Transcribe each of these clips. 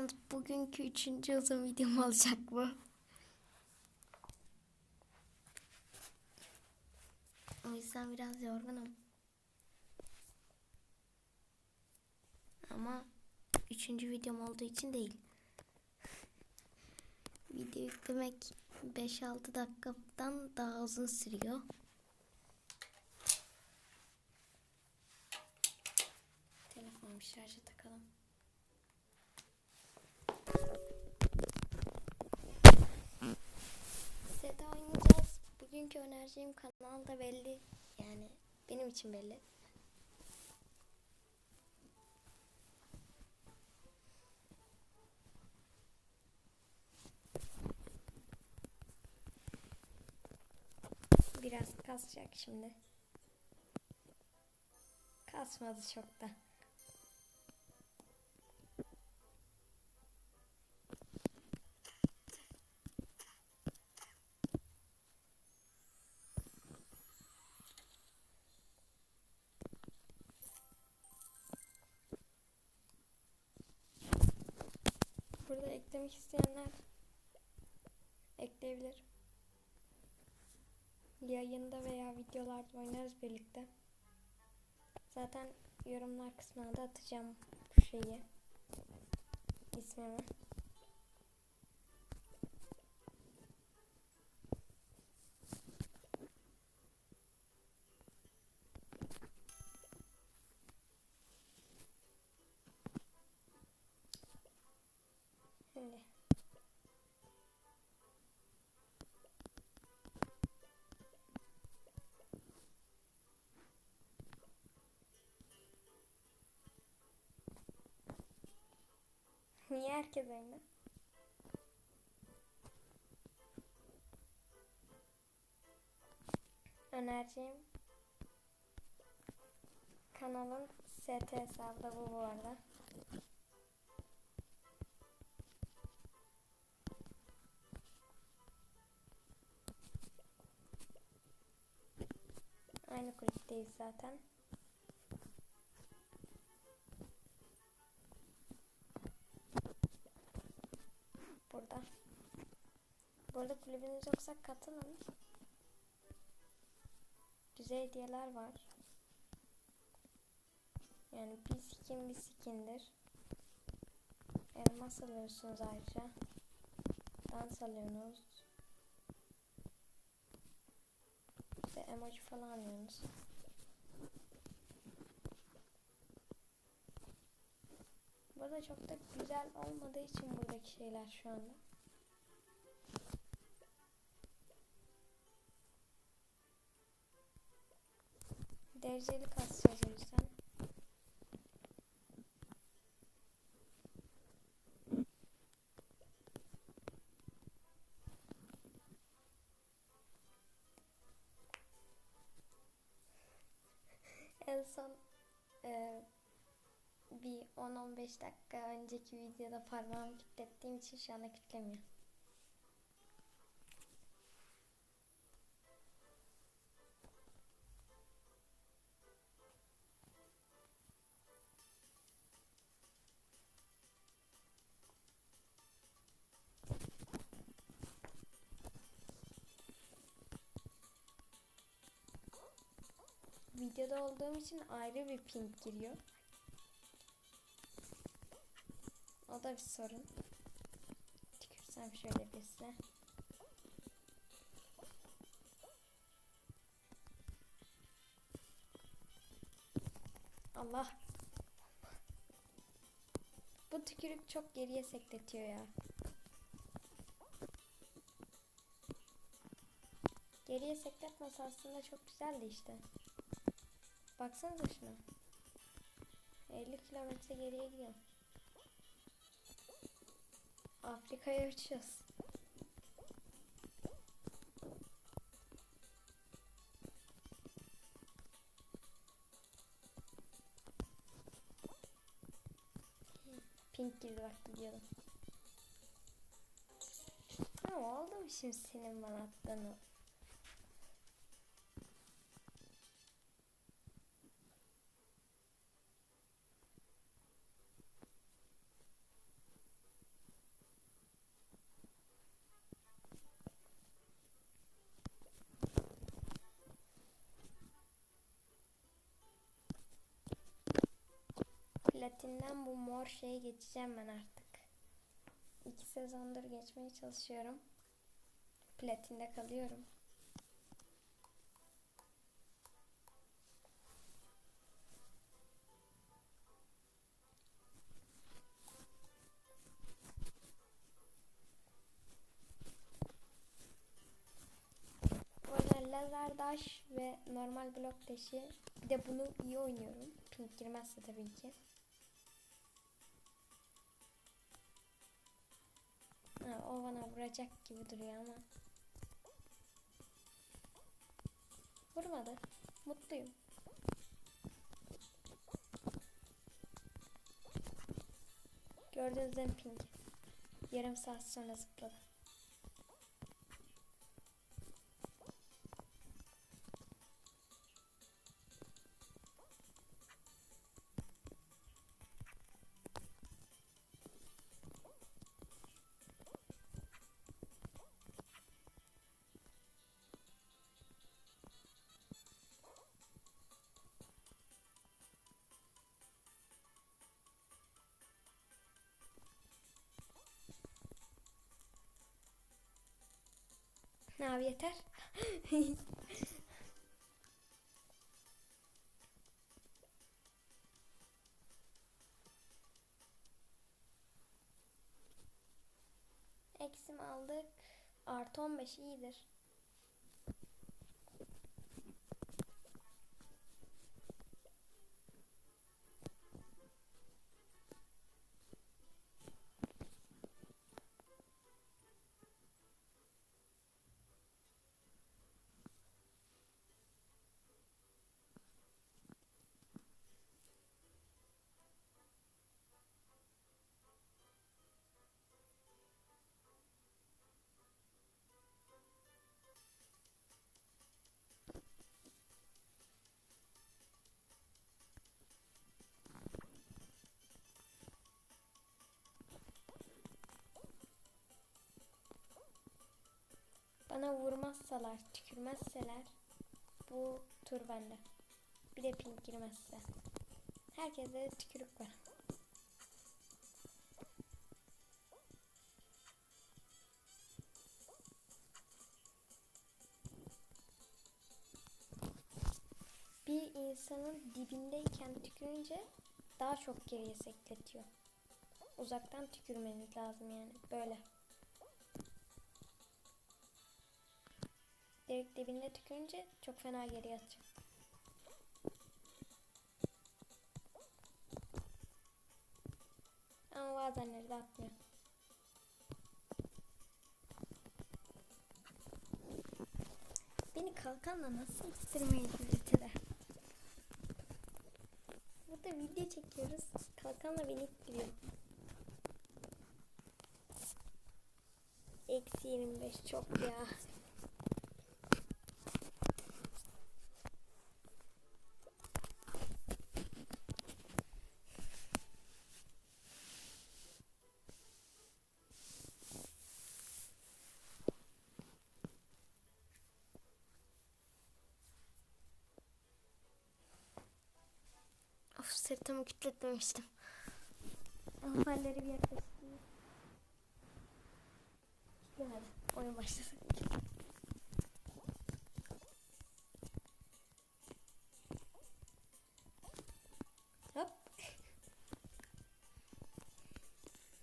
Yalnız bugünkü üçüncü uzun videom olacak bu. O yüzden biraz yorgunum. Ama üçüncü videom olduğu için değil. Video yüklemek 5-6 dakikadan daha uzun sürüyor. Telefonumu şarja Bugünkü önereceğim kanal da belli. Yani benim için belli. Biraz kasacak şimdi. Kasmadı çok da. Burada eklemek isteyenler ekleyebilir. Yayında veya videolarda oynarız birlikte. Zaten yorumlar kısmına da atacağım bu şeyi. ismimi. Herkes aynı? Önereceğim kanalın ST hesabı da bu bu arada. Aynı kulüpteyiz zaten. Burada kulübünüz yoksa katılın. Güzel hediyeler var. Yani bir skin bir skindir. Elmas alıyorsunuz ayrıca. Dans alıyorsunuz. İşte emoji falan alıyorsunuz. Burada çok da güzel olmadığı için buradaki şeyler şu anda. Dereceli kasacağız o yüzden. en son e, bir 10-15 dakika önceki videoda parmağımı kilitlettiğim için şu anda kilitlemiyor. Videoda olduğum için ayrı bir ping giriyor. O da bir sorun. Tükürsem şöyle birisine. Allah. Bu tükürük çok geriye sekletiyor ya. Geriye sekletmesi aslında çok güzeldi işte. Baksanıza şuna. 50 kilometre geriye gidiyor. Afrika'ya uçuyoruz. Pink girdi bak gidiyordum. Ama oldu mu şimdi senin bana attığını? Platinden bu mor şeye geçeceğim ben artık. İki sezondur geçmeye çalışıyorum. Platinde kalıyorum. Lazer dash ve normal blok taşı. Bir de bunu iyi oynuyorum. Pink girmezse tabii ki. O bana vuracak gibi duruyor ama. Vurmadı. Mutluyum. Gördüğünüz gibi pink. Yarım saat sonra zıpladı. Ne abi yeter. Eksim aldık. Artı 15 iyidir. Vurmazsalar, tükürmezseler bu tur bende. Bir de pink girmezse. Herkese tükürük var. Bir insanın dibindeyken tükürünce daha çok geriye sekletiyor. Uzaktan tükürmeniz lazım yani. Böyle. Direkt dibinde tükürünce çok fena geriye atacak. Ama bazenleri de atmıyor. Beni kalkanla nasıl ittirmeye ittire? Burada video çekiyoruz. Kalkanla beni ittiriyor. Eksi 25 çok ya. Of sırtımı kütletmemiştim. Hoparlörü bir yaklaştırayım. Hadi oyun başlasın. Hop.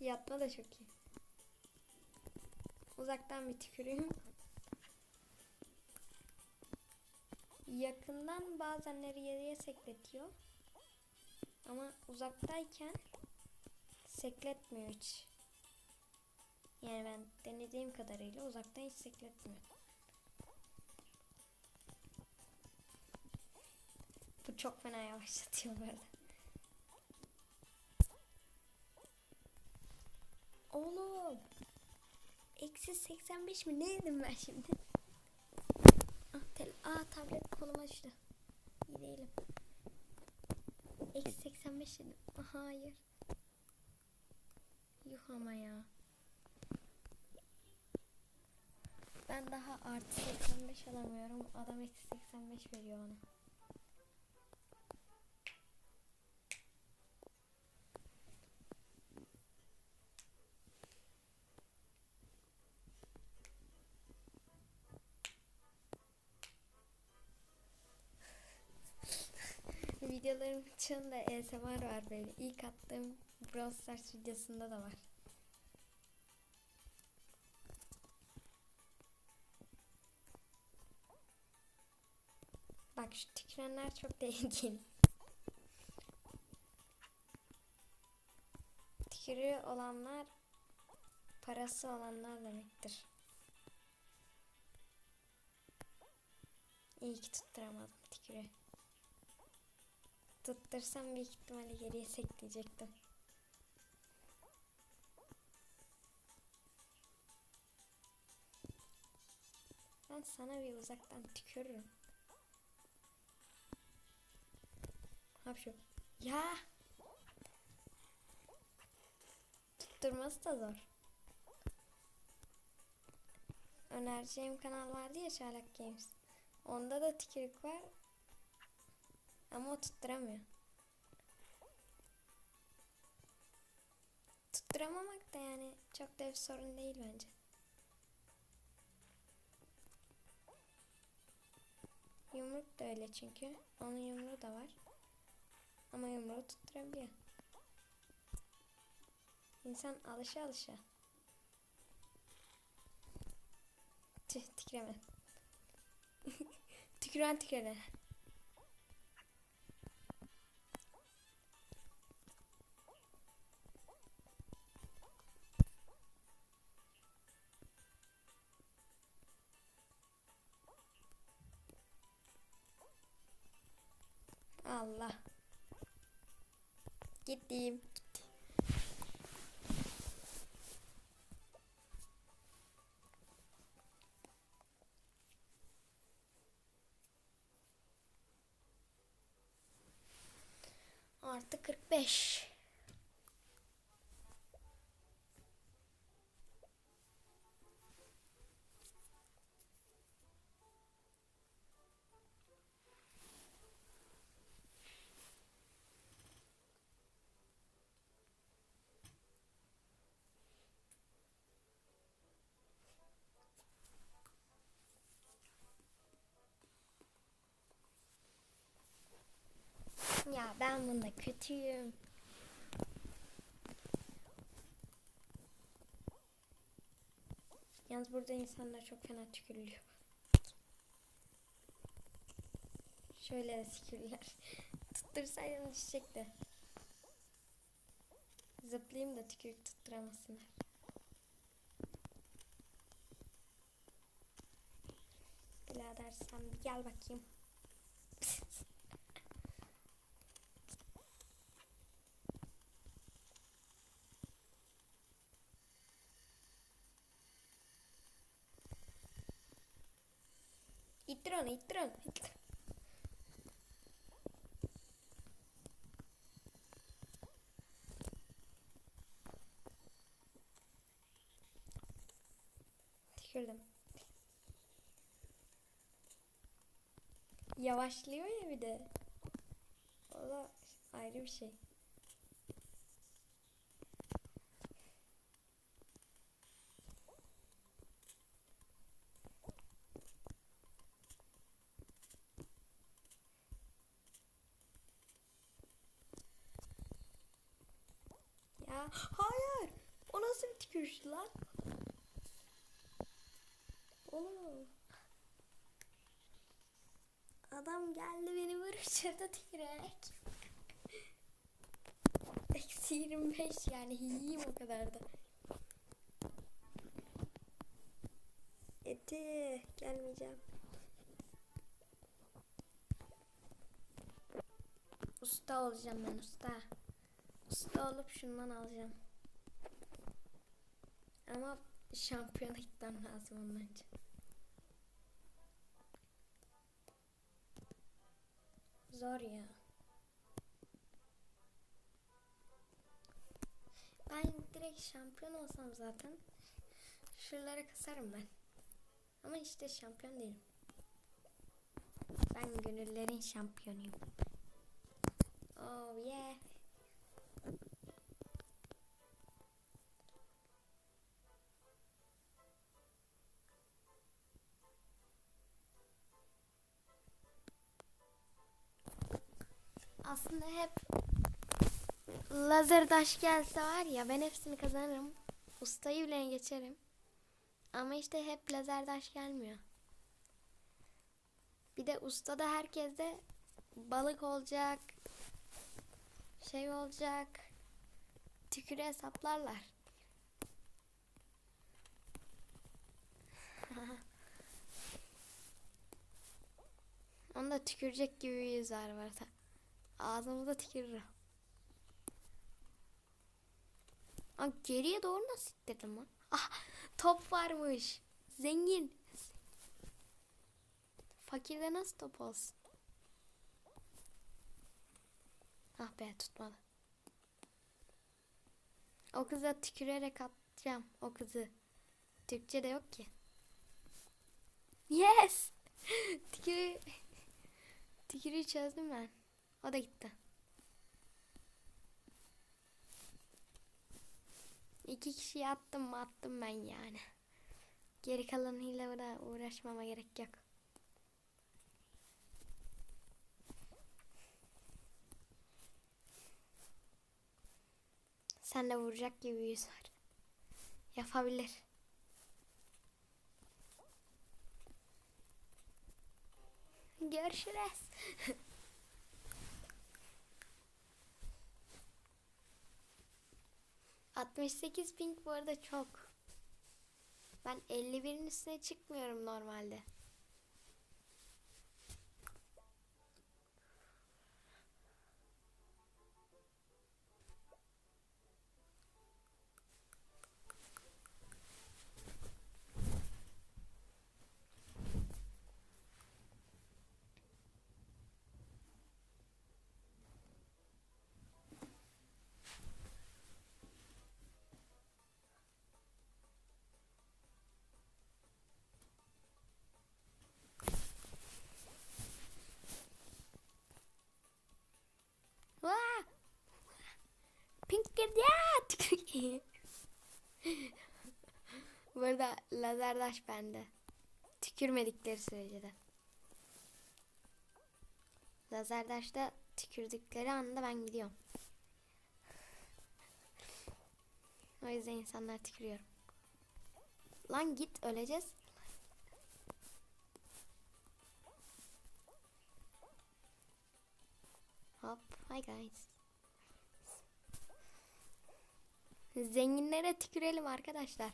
Yatma da çok iyi. Uzaktan bir tükürüğüm. Yakından bazenleri yere sekletiyor. Ama uzaktayken sekletmiyor hiç. Yani ben denediğim kadarıyla uzaktan hiç sekletmiyor. Bu çok fena yavaşlatıyor bu. Oğlum. Eksi 85 mi? Ne yedim ben şimdi? Ah, Aa tablet koluma düştü. İyi değilim. Eksi 85 dedim. Hayır. Yuh ama ya. Ben daha artı 85 alamıyorum. Adam eksi 85 veriyor bana. Videolarım çoğunda ASMR var böyle. İlk attığım Brawl Stars videosunda da var. Bak şu tükürenler çok tehlikeli. Tükürüğü olanlar parası olanlar demektir. İyi ki tutturamadım tükürüğü. Tuttursam büyük ihtimalle geriye sekleyecektim. Ben sana bir uzaktan tükürürüm. Hapşu. Ya. Tutturması da zor. Önereceğim kanal vardı ya Şarlak Games. Onda da tükürük var. Ama tutturamıyor. Tutturamamak da yani çok da bir sorun değil bence. Yumruk da öyle çünkü. Onun yumruğu da var. Ama yumruğu tutturabiliyor. İnsan alışa alışa. Tüh tüküremem. Tüküren tüküren. Allah. Gittim. Gitti. Artı 45. Ya ben bunda kötüyüm. Yalnız burada insanlar çok fena tükürülüyor. Şöyle tükürürler. Tuttursaydım düşecekti. Zıplayayım da tükürük tutturamasınlar. Birader sen bir gel bakayım. Onu ittir onu. Yavaşlıyor ya bir de. Da ayrı bir şey. Ya hayır. O nasıl bir tükürüş lan? Oğlum. Adam geldi beni vuruşturdu tükürerek. Eksi 25 yani yiyeyim o kadar da. Eti gelmeyeceğim. Usta olacağım ben usta. Usta olup şundan alacağım. Ama şampiyona lazım onun önce. Zor ya. Ben direkt şampiyon olsam zaten şuralara kasarım ben. Ama işte şampiyon değilim. Ben gönüllerin şampiyonuyum. Oh yeah. Aslında hep lazer taş gelse var ya ben hepsini kazanırım. Ustayı bile geçerim. Ama işte hep lazer taş gelmiyor. Bir de ustada herkeste balık olacak. Şey olacak. Tükürü hesaplarlar. Onda tükürecek gibi bir yüz var varsa. Ağzımıza tükürür. Aa, geriye doğru nasıl ittirdim lan? Ah, top varmış. Zengin. Fakirde nasıl top olsun? Ah be tutmadı. O kıza tükürerek atacağım. O kızı. Türkçe de yok ki. Yes. Tükürü... Tükürüğü çözdüm ben. O da gitti. İki kişiyi attım mı attım ben yani. Geri kalanıyla da uğraşmama gerek yok. Sen de vuracak gibi yüz var. Yapabilir. Görüşürüz. ...68 ping bu arada çok. Ben 51'in üstüne çıkmıyorum normalde. Ya. Bu arada lazerdaş bende. Tükürmedikleri sürece de. Lazerdaşta tükürdükleri anda ben gidiyorum. O yüzden insanlar tükürüyorum. Lan git öleceğiz. Hop, hi guys. Zenginlere tükürelim arkadaşlar.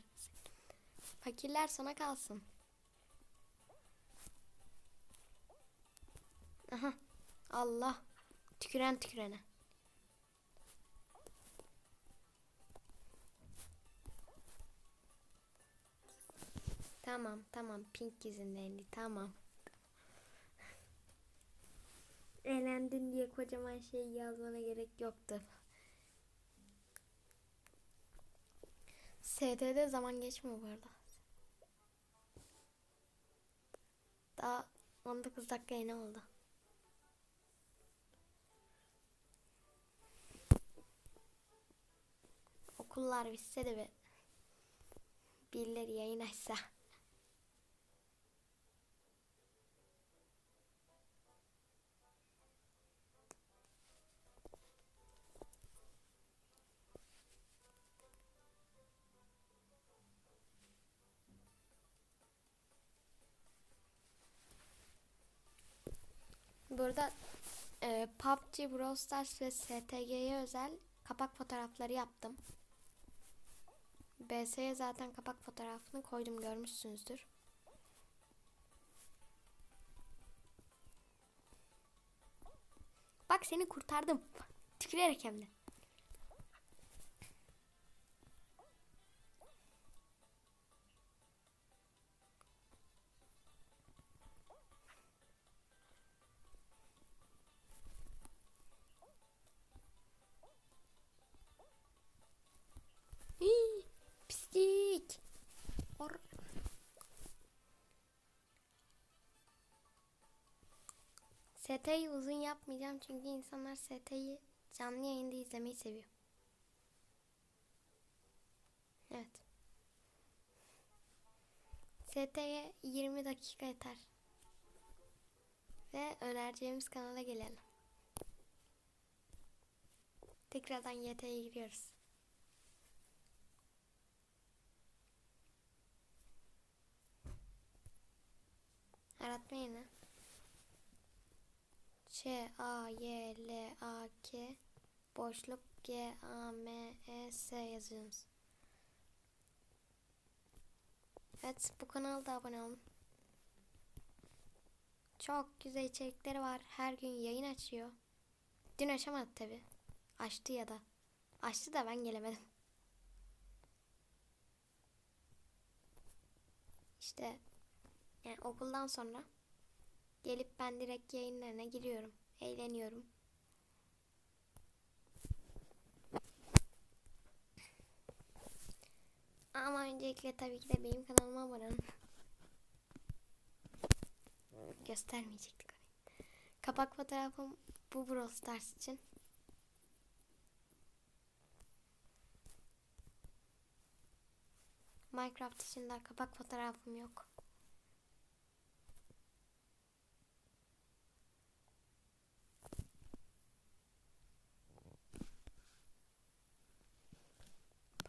Fakirler sona kalsın. Aha. Allah. Tüküren tükürene. Tamam tamam pink yüzündendi tamam. Eğlendin diye kocaman şey yazmana gerek yoktu. ST'de zaman geçmiyor bu arada. Daha 19 dakika yeni oldu. Okullar bitse de be. Birileri yayın açsa. Burada e, PUBG, Brawl Stars ve STG'ye özel kapak fotoğrafları yaptım. BS'ye zaten kapak fotoğrafını koydum görmüşsünüzdür. Bak seni kurtardım. Tükürerek hem de. ST'yi uzun yapmayacağım çünkü insanlar ST'yi canlı yayında izlemeyi seviyor. Evet. ST'ye 20 dakika yeter. Ve önereceğimiz kanala gelelim. Tekrardan YT'ye giriyoruz. Aratma yerine. Ç A Y L A K boşluk G A M E S yazıyoruz. Evet bu kanalda abone olun. Çok güzel içerikleri var. Her gün yayın açıyor. Dün açamadı tabi. Açtı ya da. Açtı da ben gelemedim. İşte yani okuldan sonra gelip ben direkt yayınlarına giriyorum. Eğleniyorum. Ama öncelikle tabii ki de benim kanalıma abone olun. Göstermeyecektik orayı. Kapak fotoğrafım bu Brawl Stars için. Minecraft için de kapak fotoğrafım yok.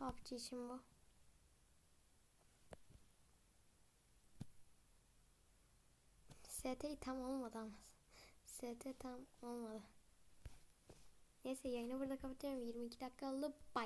PUBG için bu. ST tam olmadı ama. ST tam olmadı. Neyse yayını burada kapatıyorum. 22 dakika oldu. Bye.